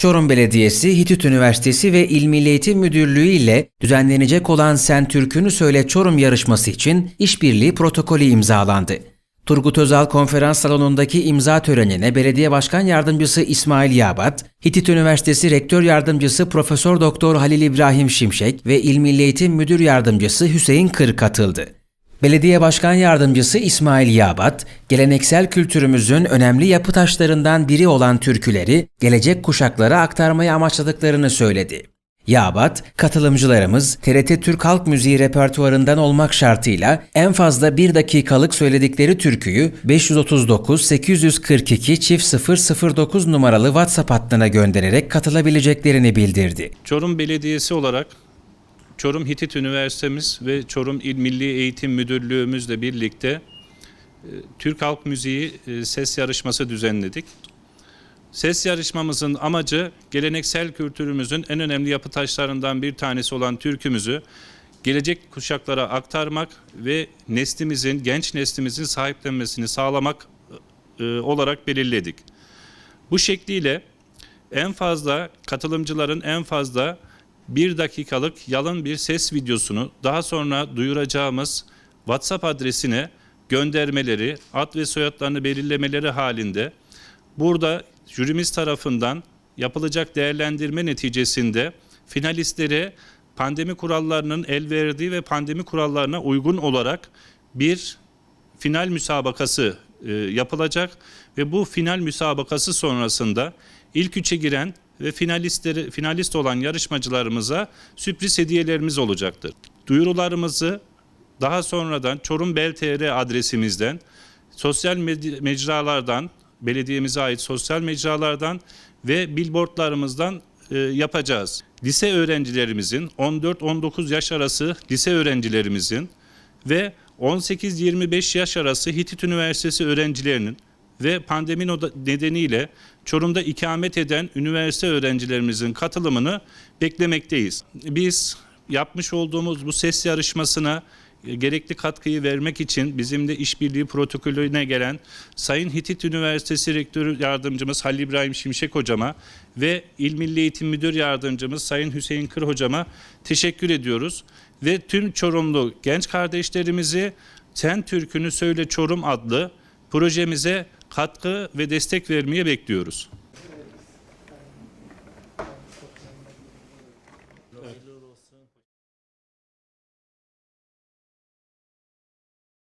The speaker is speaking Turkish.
Çorum Belediyesi, Hitit Üniversitesi ve İl Milli Eğitim Müdürlüğü ile düzenlenecek olan Sen Türkünü Söyle Çorum yarışması için işbirliği protokolü imzalandı. Turgut Özal Konferans Salonu'ndaki imza törenine Belediye Başkan Yardımcısı İsmail Yabat, Hitit Üniversitesi Rektör Yardımcısı Profesör Doktor Halil İbrahim Şimşek ve İl Milli Eğitim Müdür Yardımcısı Hüseyin Kır katıldı. Belediye Başkan Yardımcısı İsmail Yabat, geleneksel kültürümüzün önemli yapı taşlarından biri olan türküleri gelecek kuşaklara aktarmayı amaçladıklarını söyledi. Yabat, katılımcılarımız TRT Türk Halk Müziği repertuarından olmak şartıyla en fazla bir dakikalık söyledikleri türküyü 539 842 çift 009 numaralı WhatsApp hattına göndererek katılabileceklerini bildirdi. Çorum Belediyesi olarak Çorum Hitit Üniversitemiz ve Çorum İl Milli Eğitim Müdürlüğümüzle birlikte e, Türk Halk Müziği e, ses yarışması düzenledik. Ses yarışmamızın amacı geleneksel kültürümüzün en önemli yapı taşlarından bir tanesi olan türkümüzü gelecek kuşaklara aktarmak ve neslimizin, genç neslimizin sahiplenmesini sağlamak e, olarak belirledik. Bu şekliyle en fazla katılımcıların en fazla bir dakikalık yalın bir ses videosunu daha sonra duyuracağımız WhatsApp adresine göndermeleri, ad ve soyadlarını belirlemeleri halinde burada jürimiz tarafından yapılacak değerlendirme neticesinde finalistlere pandemi kurallarının el verdiği ve pandemi kurallarına uygun olarak bir final müsabakası e, yapılacak ve bu final müsabakası sonrasında ilk üçe giren ve finalistleri finalist olan yarışmacılarımıza sürpriz hediyelerimiz olacaktır. Duyurularımızı daha sonradan Çorum Bel TR adresimizden, sosyal mecralardan, belediyemize ait sosyal mecralardan ve billboardlarımızdan e, yapacağız. Lise öğrencilerimizin 14-19 yaş arası lise öğrencilerimizin ve 18-25 yaş arası Hitit Üniversitesi öğrencilerinin ve pandemi nedeniyle Çorum'da ikamet eden üniversite öğrencilerimizin katılımını beklemekteyiz. Biz yapmış olduğumuz bu ses yarışmasına e, gerekli katkıyı vermek için bizimle işbirliği protokolüne gelen Sayın Hitit Üniversitesi Rektör Yardımcımız Halil İbrahim Şimşek Hocama ve İl Milli Eğitim Müdür Yardımcımız Sayın Hüseyin Kır Hocama teşekkür ediyoruz. Ve tüm Çorumlu genç kardeşlerimizi Sen Türkünü Söyle Çorum adlı projemize katkı ve destek vermeye bekliyoruz.